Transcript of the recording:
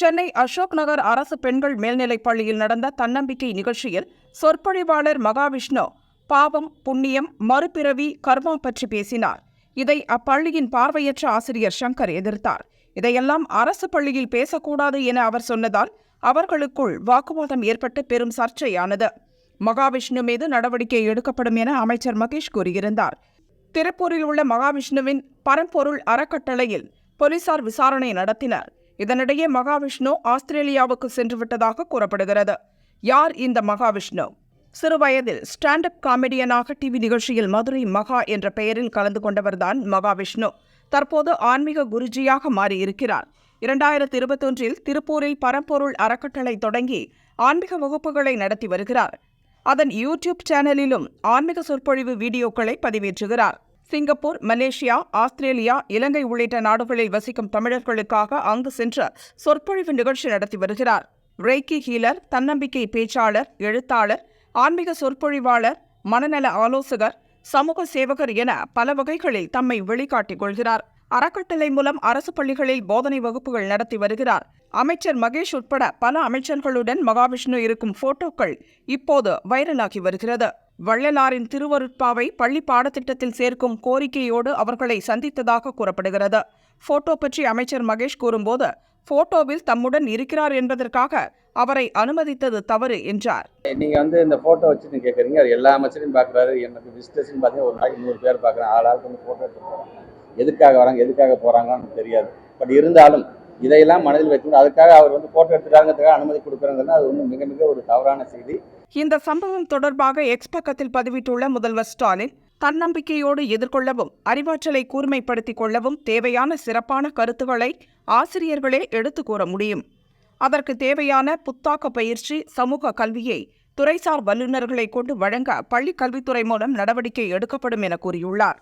சென்னை அசோக் நகர் அரசு பெண்கள் மேல்நிலைப் பள்ளியில் நடந்த தன்னம்பிக்கை நிகழ்ச்சியில் சொற்பொழிவாளர் மகாவிஷ்ணு பாவம் புண்ணியம் மறுபிறவி கர்மா பற்றி பேசினார். இதை அப்பள்ளியின் பார்வையற்ற ஆசிரியர் சங்கர் எதிர்த்தார். இதையெல்லாம் அரசு பள்ளியில் பேசக்கூடாது என அவர் சொன்னதால் அவர்களுக்குள் வாக்குவாதம் ஏற்பட்டு பெரும் சர்ச்சையானது. மகாவிஷ்ணு மீது நடவடிக்கை எடுக்கப்படும் என அமைச்சர் மகேஷ் கூறியிருந்தார். திருப்பூரில் உள்ள மகாவிஷ்ணுவின் பரம்பொருள் அறக்கட்டளையில் போலீசார் விசாரணை நடத்தினர். இதனிடையே மகாவிஷ்ணு ஆஸ்திரேலியாவுக்கு சென்று விட்டதாக கூறப்படுகிறது. யார் இந்த மகாவிஷ்ணு? சிறுவயதில் ஸ்டாண்ட் அப் காமெடியனாக டிவி நிகழ்ச்சியில் மதுரை மகா என்ற பெயரில் கலந்து கொண்டவர்தான் மகாவிஷ்ணு. தற்போது ஆன்மீக குருஜியாக மாறியிருக்கிறார். இரண்டாயிரத்தி இருபத்தொன்றில் திருப்பூரில் பரம்பொருள் அறக்கட்டளை தொடங்கி ஆன்மீக வகுப்புகளை நடத்தி வருகிறார். அதன் யூடியூப் சேனலிலும் ஆன்மீக சொற்பொழிவு வீடியோக்களை பதிவேற்றுகிறார். சிங்கப்பூர் மலேசியா ஆஸ்திரேலியா இலங்கை உள்ளிட்ட நாடுகளில் வசிக்கும் தமிழர்களுக்காக அங்கு சென்று சொற்பொழிவு நிகழ்ச்சி நடத்தி வருகிறார். ரேக்கி ஹீலர் தன்னம்பிக்கை பேச்சாளர் எழுத்தாளர் ஆன்மீக சொற்பொழிவாளர் மனநல ஆலோசகர் சமூக சேவகர் என பல வகைகளில் தம்மை வெளிக்காட்டிக் கொள்கிறார். அறக்கட்டளை மூலம் அரசு பள்ளிகளில் போதனை வகுப்புகள் நடத்தி வருகிறார். அமைச்சர் மகேஷ் உட்பட பல அமைச்சர்களுடன் மகாவிஷ்ணு இருக்கும் போட்டோக்கள் இப்போது வைரலாகி வருகிறது. வள்ளலாரின் திருவருட்பாவை பள்ளி பாடத்திட்டத்தில் சேர்க்கும் கோரிக்கையோடு அவர்களை சந்தித்ததாக கூறப்படுகிறது. போட்டோ பற்றி அமைச்சர் மகேஷ் கூறும்போது போட்டோவில் தம்முடன் இருக்கிறார் என்பதற்காக அவரை அனுமதித்தது தவறு என்றார். நீங்க வந்து இந்த போட்டோ வச்சு நீங்க கேட்குறீங்க அது எல்லா அமைச்சரையும் பார்க்குறாரு எனக்கு விசிட்டர்ஸ் பார்த்தீங்கன்னா ஒரு நாளைக்கு நூறு பேர் பார்க்குறேன் ஆள் ஆளுக்கு வந்து போட்டோ எடுத்து போகிறாங்க எதுக்காக வராங்க எதுக்காக போகிறாங்கன்னு தெரியாது. பட் இருந்தாலும் இதையெல்லாம் மனதில் வைக்கணும் அதுக்காக அவர் வந்து போட்டோ எடுத்துட்டாங்கிறதுக்காக அனுமதி கொடுக்குறாங்கன்னா அது வந்து மிக மிக ஒரு தவறான செய்தி. இந்த சம்பவம் தொடர்பாக எக்ஸ் பக்கத்தில் பதிவிட்டுள்ள முதல்வர் ஸ்டாலின் தன்னம்பிக்கையோடு எதிர்கொள்ளவும் அறிவாற்றலை கூர்மைப்படுத்திக் கொள்ளவும் தேவையான சிறப்பான கருத்துக்களை ஆசிரியர்களே எடுத்து கூற முடியும். அதற்கு தேவையான புத்தாக்க பயிற்சி சமூக கல்வியை துறைசார் வல்லுநர்களை கொண்டு வழங்க பள்ளிக் கல்வித்துறை மூலம் நடவடிக்கை எடுக்கப்படும் என கூறியுள்ளார்.